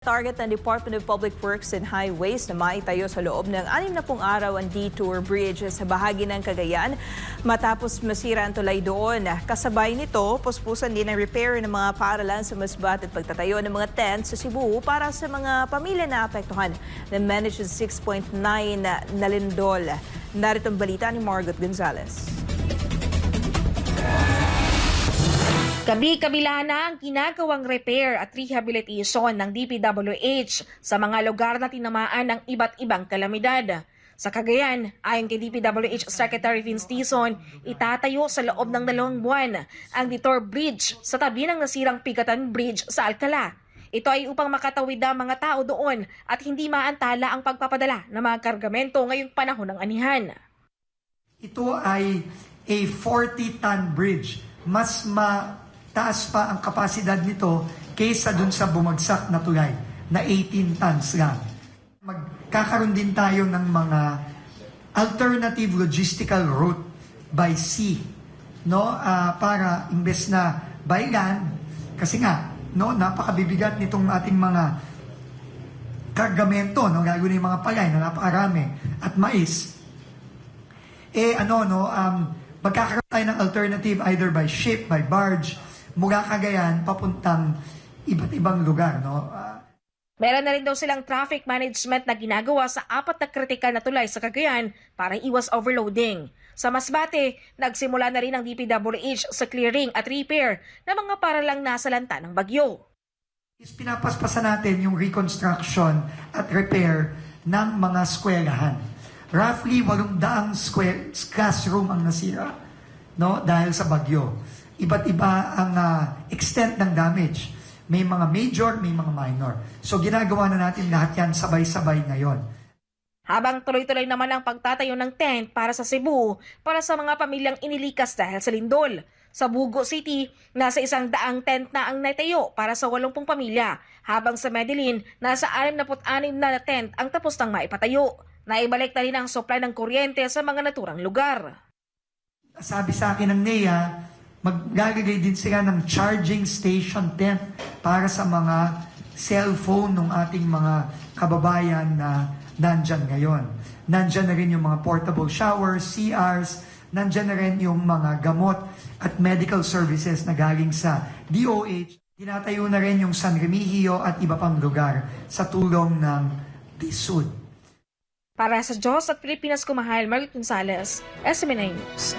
Target ng Department of Public Works and Highways na maitayo sa loob ng anim na pong araw ang detour bridge sa bahagi ng Cagayan matapos masira ang tulay doon. Kasabay nito, puspusan din ang repair ng mga paaralan sa Masbat at pagtatayo ng mga tents sa Cebu para sa mga pamilya na apektuhan ng managed 6.9 na lindol. Narito ang balita ni Margot Gonzalez. Kabi-kabila na ang ginagawang repair at rehabilitation ng DPWH sa mga lugar na tinamaan ng iba't ibang kalamidad. Sa Cagayan, ayon kay DPWH Secretary Vince Tison, itatayo sa loob ng dalawang buwan ang Detour Bridge sa tabi ng nasirang Pigatan Bridge sa Alcala. Ito ay upang makatawid ang mga tao doon at hindi maantala ang pagpapadala ng mga kargamento ngayong panahon ng anihan. Ito ay a 40-ton bridge. Mas mataas pa ang kapasidad nito kaysa dun sa bumagsak na tulay na 18 tons lang. Magkakaroon din tayo ng mga alternative logistical route by sea no? Ah, para imbes na by land kasi nga no napakabibigat nitong ating mga kargamento no? Na yung mga palay na napakarami at mais. Eh ano no? Um magkakaroon tayo ng alternative either by ship, by barge mula Cagayan papuntang iba't ibang lugar no. Ah, Meron na rin daw silang traffic management na ginagawa sa apat na kritikal na tulay sa Cagayan para iwas overloading. Sa Masbate, nagsimula na rin ang DPWH sa clearing at repair ng mga paralang nasa lanta ng bagyo. is pinapaspasan natin yung reconstruction at repair ng mga eskwelahan. Roughly 800 square classroom ang nasira no dahil sa bagyo. Iba't iba ang ah, extent ng damage. May mga major, may mga minor. So ginagawa na natin lahat yan sabay-sabay ngayon. Habang tuloy-tuloy naman ang pagtatayo ng tent para sa Cebu para sa mga pamilyang inilikas dahil sa lindol. Sa Bugo City, nasa isang daang tent na ang naitayo para sa 80 pamilya, habang sa Medellin, nasa 66 na tent ang tapos nang maipatayo. Naibalik na rin ang supply ng kuryente sa mga naturang lugar. sabi sa akin ng NEA, maglalagay din sila ng charging station tent para sa mga cellphone ng ating mga kababayan na nandyan ngayon. Nandyan na rin yung mga portable showers, CRs, nandyan na rin yung mga gamot at medical services na galing sa DOH. Tinatayo na rin yung San Remigio at iba pang lugar sa tulong ng DSUD. Para sa Diyos at Pilipinas Kumahal, Margaret Gonzalez, SMNA News.